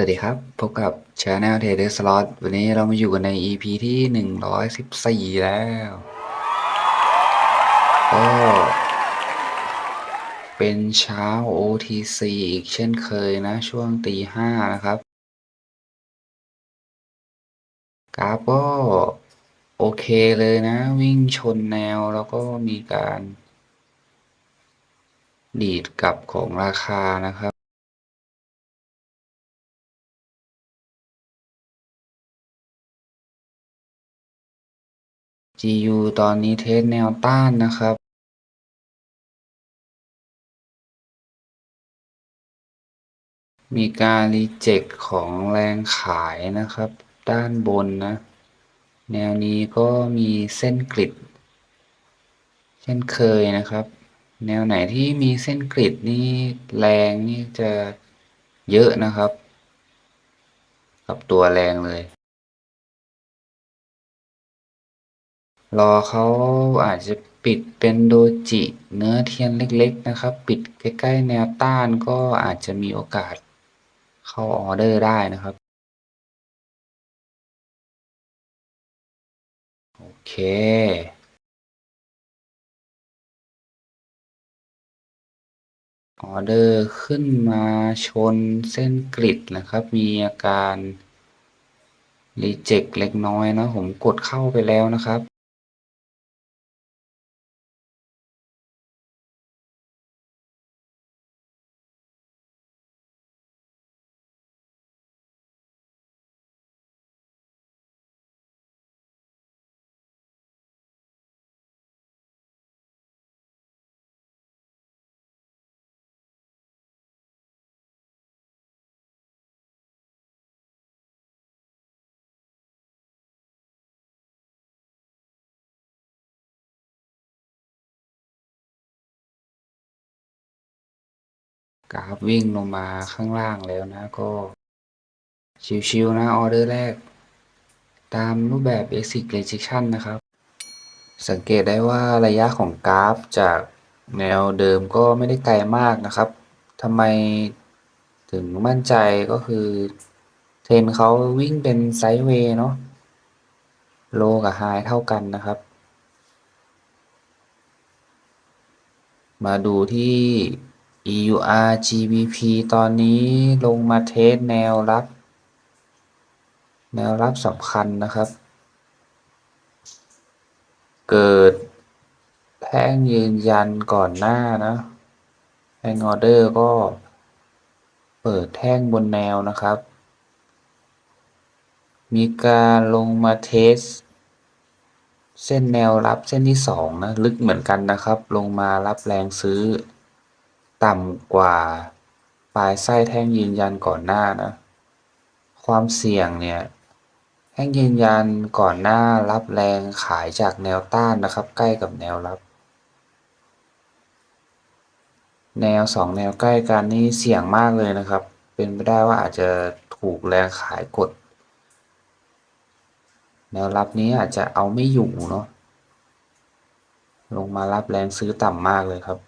สวัสดีครับ พบกับ Channel Trader Slot วันนี้เรามาอยู่กันใน EP ที่ 114 แล้วก็เป็นเช้า OTC อีกเช่นเคยนะ ช่วงตีห้านะครับ กราฟก็โอเคเลยนะ วิ่งชนแนวแล้วก็มีการ ดีดกลับของราคานะครับ GU ตอนนี้เทสแนวต้านนะครับมีการรีเจ็คของแรงขายนะครับ ด้านบนนะ แนวนี้ก็มีเส้นกริด เช่นเคยนะครับ แนวไหนที่มีเส้นกริดนี่แรงนี่จะเยอะนะครับ กับตัวแรงเลย รอเขาอาจจะปิดเป็นโดจิเนื้อเทียนเล็กๆนะครับ ปิดใกล้ๆแนวต้านก็อาจจะมีโอกาสเข้าออเดอร์ได้นะครับ โอเค ออเดอร์ขึ้นมาชนเส้นกริดนะครับ มีอาการรีเจ็คเล็กน้อยนะ ผมกดเข้าไปแล้วนะครับ กราฟวิ่งลงมาข้างล่างแล้วนะก็ ชิวๆนะออเดอร์แรก ตามรูปแบบ Basic Rejection นะครับ สังเกตได้ว่าระยะของกราฟจากแนวเดิมก็ไม่ได้ไกลมากนะครับทำไมถึงมั่นใจก็คือ เทรนเขาวิ่งเป็นไซด์เวย์เนาะโลกับไฮเท่ากันนะครับ มาดูที่ EUR GBP ตอนนี้ลงมาเทสแนวรับ แนวรับสำคัญนะครับ เกิดแท่งยืนยันก่อนหน้านะแท่งออเดอร์ก็เปิดแท่งบนแนวนะครับ มีการลงมาเทส เส้นแนวรับเส้นที่สองนะ ลึกเหมือนกันนะครับ ลงมารับแรงซื้อ ต่ำกว่าปลายไส้แท่งยืนยันก่อนหน้านะ ความเสี่ยงเนี่ย แท่งยืนยันก่อนหน้ารับแรงขายจากแนวต้านนะครับ ใกล้กับแนวรับ แนวสองแนวใกล้กันนี่เสี่ยงมากเลยนะครับ เป็นไปได้ว่าอาจจะถูกแรงขายกด แนวรับนี้อาจจะเอาไม่อยู่เนาะลงมารับแรงซื้อต่ำมากเลยครับ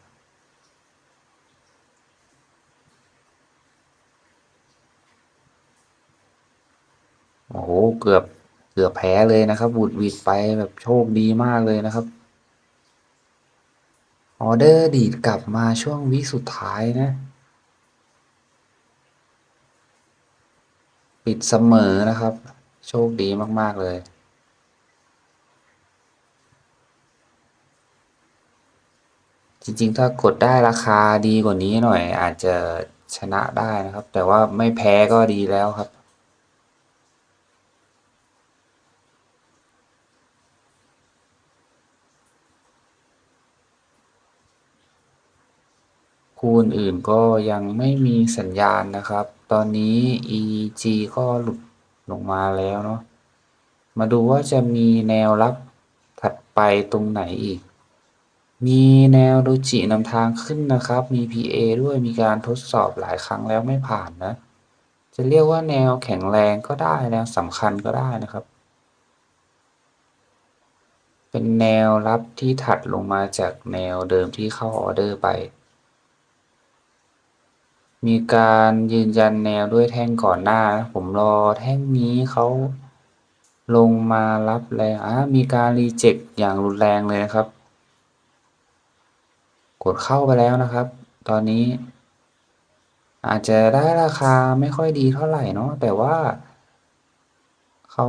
โอ้โหเกือบเกือบแพ้เลยนะครับบุดวิดไปแบบโชคดีมากเลยนะครับ ออเดอร์ดีดกลับมาช่วงวิสุดท้ายนะ ปิดเสมอนะครับ โชคดีมาก ๆ เลยจริงๆ ถ้ากดได้ราคาดีกว่านี้หน่อย อาจจะชนะได้นะครับ แต่ว่าไม่แพ้ก็ดีแล้วครับ คู่อื่นก็ยังไม่มีสัญญาณนะครับ ตอนนี้ EG ก็หลุดลงมาแล้วเนาะ มาดูว่าจะมีแนวรับถัดไปตรงไหนอีก มีแนวโดจินำทางขึ้นนะครับ มี PA ด้วย มีการทดสอบหลายครั้งแล้วไม่ผ่านนะ จะเรียกว่าแนวแข็งแรงก็ได้ แนวสำคัญก็ได้นะครับ เป็นแนวรับที่ถัดลงมาจากแนวเดิมที่เข้าออเดอร์ไป มีการยืนยันแนวด้วยแท่งก่อนหน้านะผมรอแท่งนี้เขาลงมารับแรงอะมีการรีเจ็คอย่างรุนแรงเลยนะครับ กดเข้าไปแล้วนะครับ ตอนนี้ อาจจะได้ราคาไม่ค่อยดีเท่าไหร่เนาะแต่ว่าเขา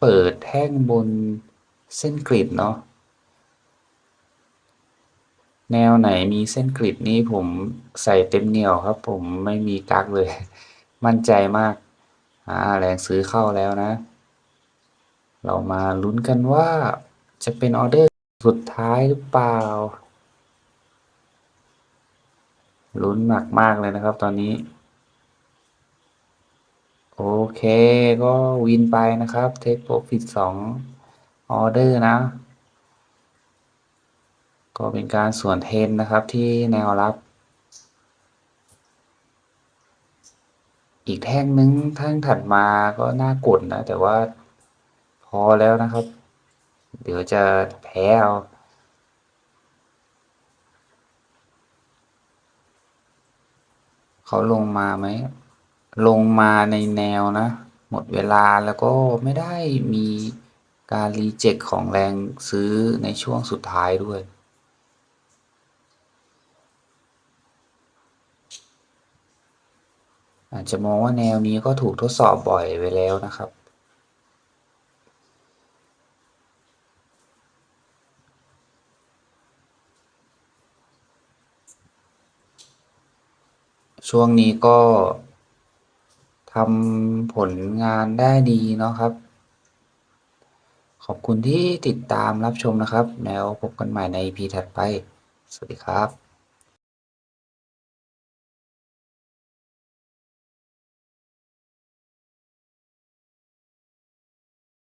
เปิดแท่งบนเส้นกริดเนาะ แนวไหนมีเส้นกริดนี้ผมใส่เต็มเหนียวครับผมไม่มีกักเลย มั่นใจมาก อ่าแรงซื้อเข้าแล้วนะ เรามาลุ้นกันว่าจะเป็นออเดอร์สุดท้ายหรือเปล่าลุ้นหนักมากเลยนะครับตอนนี้ โอเคก็วินไปนะครับเทคโปรฟิตสองออเดอร์นะ ก็เป็นการส่วนเทนนะครับที่แนวรับ อีกแท่งนึงแท่งถัดมาก็น่ากดนะ แต่ว่าพอแล้วนะครับ เดี๋ยวจะแพ้เอาเขาลงมาไหม ลงมาในแนวนะ หมดเวลาแล้วก็ไม่ได้มีการรีเจ็คของแรงซื้อในช่วงสุดท้ายด้วย อาจจะมองว่าแนวนี้ก็ถูกทดสอบบ่อยไปแล้วนะครับ ช่วงนี้ก็ทำผลงานได้ดีเนาะครับ ขอบคุณที่ติดตามรับชมนะครับ แล้วพบกันใหม่ใน EP ถัดไป สวัสดีครับ